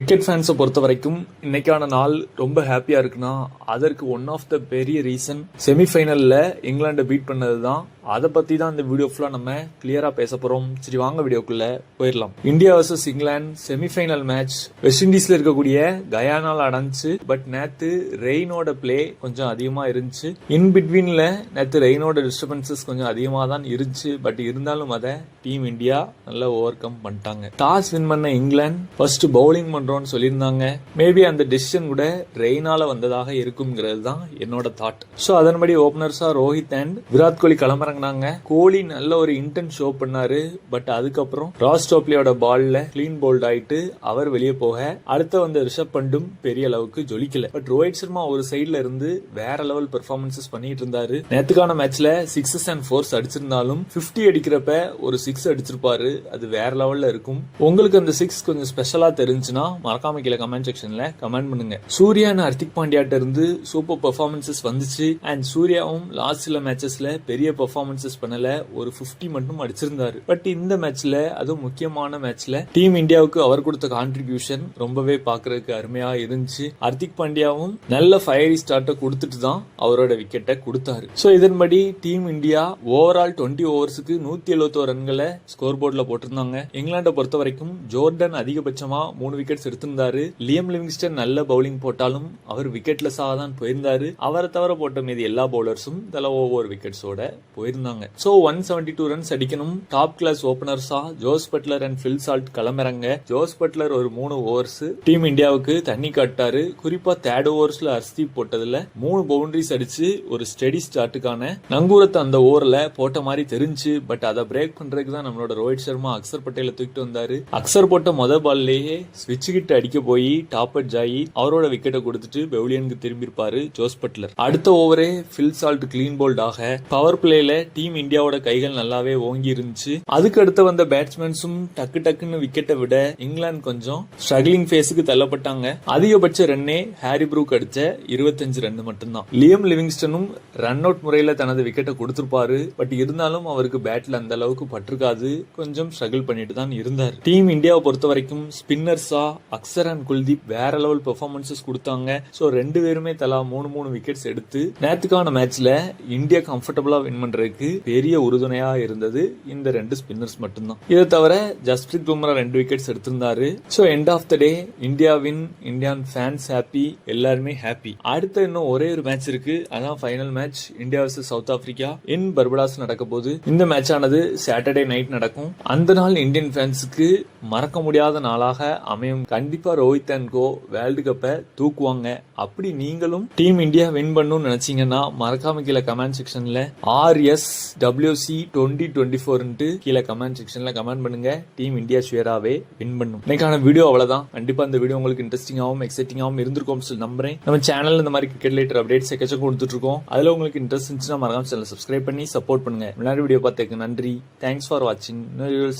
Cricket ஃபேன்ஸை பொறுத்த வரைக்கும் இன்னைக்கான நாள் ரொம்ப ஹாப்பியா இருக்குன்னா அதற்கு ஒன் ஆஃப் த பெரிய ரீசன் செமிஃபைனல்ல இங்கிலாண்டை பீட் பண்ணது தான் அதை பத்தி தான் இந்த வீடியோ ஃபுல்லா நம்ம கிளியரா பேச போறோம். சரி வாங்க வீடியோக்குள்ள போயிடலாம். India versus England semifinal match West இண்டீஸ்ல இருக்கக்கூடிய கயானால் அடைஞ்சு பட் நேத்து ரெயினோட ப்ளே கொஞ்சம் அதிகமா இருந்துச்சு. இன் பிட்வீன்ல நேத்து ரெயினோட டிஸ்டர்பன்சஸ் கொஞ்சம் அதிகமா தான் இருந்துச்சு. பட் இருந்தாலும் அதை டீம் இந்தியா நல்லா ஓவர் கம் பண்ணிட்டாங்க. டாஸ் வின் பண்ண இங்கிலாந்து ஃபர்ஸ்ட் பவுலிங் பண்றோம்னு சொல்லியிருந்தாங்க. மேபி அந்த டெசிஷன் கூட ரெயினால வந்ததாக இருக்குங்கிறது தான் என்னோட தாட் ஸோ அதன்படி ஓபனர்ஸா ரோஹித் அண்ட் விராட் கோலி களமிறங்கினாங்க. கோலி நல்ல ஒரு இன்டென்ட் ஷோ பண்ணாரு. பட் அதுக்கப்புறம் ராஸ் டோப்லியோட பால்ல கிளீன் போல்ட் ஆயிட்டு அவர் வெளியே போக அடுத்த வந்த ரிஷப் பண்டும் பெரிய அளவுக்கு ஜொலிக்கல. பட் ரோஹித் சர்மா ஒரு சைட்ல இருந்து வேற லெவல் பெர்ஃபார்மன்சஸ் பண்ணிட்டு இருந்தாரு. நேத்துக்கான மேட்ச்ல சிக்ஸஸ் அண்ட் ஃபோர்ஸ் அடிச்சிருந்தாலும் 50 அடிக்கிறப்ப ஒரு சிக்ஸ் அடிச்சிருப்பாரு. அது வேற லெவல்ல இருக்கும். உங்களுக்கு அந்த சிக்ஸ் கொஞ்சம் ஸ்பெஷலா தெரிஞ்சுன்னா மறக்காம கீழே கமெண்ட் செக்ஷன்ல கமெண்ட் பண்ணுங்க. சூர்யா and ஹர்திக் பாண்டியாட்ட இருந்து சூப்பர் பெர்ஃபார்மன்சஸ் வந்துச்சு. அண்ட் சூர்யாவும் லாஸ்ட் சில மேட்சஸ்ல பெரிய பெர்ஃபார்மன்சஸ் பண்ணல. ஒரு 50 மட்டும் அடிச்சிருந்தாரு. பட் இந்த மேட்ச்ல அதுவும் முக்கியமான மேட்ச்ல டீம் இந்தியாவுக்கு அவர் கொடுத்த கான்ட்ரிபியூஷன் ரொம்பவே பாக்குறதுக்கு அருமையா இருந்துச்சு. ஹர்திக் பாண்டியாவும் நல்ல ஃபயரி ஸ்டார்ட்டை கொடுத்துட்டு தான் அவரோட விக்கெட்டை கொடுத்தாரு. ஸோ இதன்படி டீம் இந்தியா ஓவரால் டுவெண்ட்டி ஓவர்ஸுக்கு நூத்தி எழுபத்தோரு ரன்களை ஸ்கோர் போர்டில் போட்டிருந்தாங்க. இங்கிலாண்டை பொறுத்த வரைக்கும் ஜோர்டன் அதிகபட்சமா மூணு விக்கெட்ஸ் எடுத்திருந்தாரு. லியம் லிவிங்ஸ்டன் நல்ல பவுலிங் போட்டாலும் அவர் விக்கெட்லெஸ்ஸாக தான் போயிருந்தாரு. அவரை தவிர போட்ட மீதி எல்லா பவுலர்ஸும் தலை ஓவர் விக்கெட்ஸோட போயிருந்தாங்க. So one seventy two runs அடிக்கணும். Top class ஓபனர்ஸா Jos Buttler and Phil Salt கிளம்புறாங்க ஜோஸ் பட்லர் ஒரு மூணு ஓவர்ஸ் டீம் இந்தியாவுக்கு தண்ணி காட்டாரு. குறிப்பா தேர்ட் ஓவர்ஸ்ல ஹர்ஸ்தீப் போட்டதுல மூணு பவுண்டரிஸ் அடிச்சு ஒரு ஸ்டெடி ஸ்டார்ட்டுக்கான நங்கூரத்தை அந்த ஓவர்ல போட்ட மாதிரி தெரிஞ்சு பட் அதை பிரேக் பண்றதுக்கு தான் நம்மளோட ரோஹித் சர்மா அக்சர் பட்டேல தூக்கிட்டு வந்தாரு. அக்சர் போட்ட முத பால்லேயே ஸ்விட்ச் கிட்ட அடிக்க போய் டாப் அட் ஜாயி அவரோட விக்கெட்டை கொடுத்துட்டு பெவிலியனுக்கு திரும்பியிருப்பாரு ஜோஸ் பட்லர். அடுத்த ஓவரே ஃபில் சால்ட் கிளீன் போல்ட் ஆக பவர் பிளேல டீம் இந்தியாவோட கைகள் நல்லாவே ஓங்கி இருந்துச்சு. அதுக்கு அடுத்து வந்த பேட்ஸ்மேன்ஸும் டக்கு டக்குன்னு விக்கெட்டை விட இங்கிலாந்து கொஞ்சம் ஸ்ட்ரகிளிங் ஃபேஸுக்கு தள்ளப்பட்டாங்க. அதிகபட்ச ரன்னே ஹாரி ப்ரூக் அடிச்ச இருபத்தஞ்சு ரன் மட்டும்தான். லியம் லிவிங்ஸ்டனும் ரன் அவுட் முறையில தனது விக்கெட்டை கொடுத்திருப்பாரு. பட் இருந்தாலும் அவருக்கு பேட்ல அந்த அளவுக்கு இருக்காது. கொஞ்சம் ஸ்ட்ரகிள் பண்ணிட்டு தான் இருந்தார். டீம் இந்தியாவை பொறுத்த வரைக்கும் ஸ்பின்னர்ஸா அக்சர் அண்ட் குல்தீப் வேற லெவல் பெர்ஃபார்மன்சஸ் கொடுத்தாங்க. ஸோ ரெண்டு பேருமே தலா மூணு மூணு விக்கெட்ஸ் எடுத்து நேத்துக்கான மேட்ச்ல இந்தியா கம்ஃபர்டபுளா வின் பண்றதுக்கு பெரிய உறுதுணையா இருந்தது இந்த ரெண்டு ஸ்பின்னர்ஸ் மட்டும்தான். இதை தவிர ஜஸ்பிரீத் பும்ரா ரெண்டு wickets எடுத்திருந்தாரு. So end of the day India win Indian fans happy எல்லாருமே ஹாப்பி அடுத்த இன்னும் ஒரே ஒரு மேட்ச் இருக்கு. அதான் final match India versus South Africa in Barbados நடக்க போகுது. இந்த மேட்ச் ஆனது சாட்டர்டே நைட் நடக்கும். அந்த நாள் இந்தியன் ஃபேன்ஸுக்கு மறக்க முடியாத நாளாக அமையும். கண்டிப்பா ரோஹித் அண்ட் கோ வேர்ல்டு கப்பை தூக்குவாங்க. அப்படி நீங்களும் டீம் இந்தியா வின் பண்ணணும்னு நினைச்சீங்கன்னா மறக்காம கீழே கமெண்ட் செக்ஷன்ல R S WC twenty twenty four கீழே கமெண்ட் செக்ஷன்ல கமெண்ட் பண்ணுங்க. டீம் இந்தியா ஷுவராகவே வின் பண்ணும். இன்னைக்கான வீடியோ அவ்வளவுதான். கண்டிப்பா இந்த வீடியோ உங்களுக்கு இன்ட்ரெஸ்டிங்காகவும் எக்ஸைட்டிங்காகவும் இருந்திருக்கும் சொல்லி நம்புறேன். நம்ம சேனல் இந்த மாதிரி கிரிக்கெட் ரிலேட்டட் அப்டேட்ஸ் எக்கச்சக்கம் கொடுத்துட்டு இருக்கோம். அதுல உங்களுக்கு இன்ட்ரெஸ்ட் இருந்துச்சுன்னா மறக்காம சேனல் சப்ஸ்கிரைப் பண்ணி சப்போர்ட் பண்ணுங்க. முன்னாடி வீடியோ பார்த்ததுக்கு நன்றி. தேங்க்ஸ் ஃபார் வாட்சிங்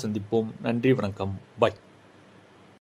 சந்திப்போம். நன்றி வணக்கம். பாய்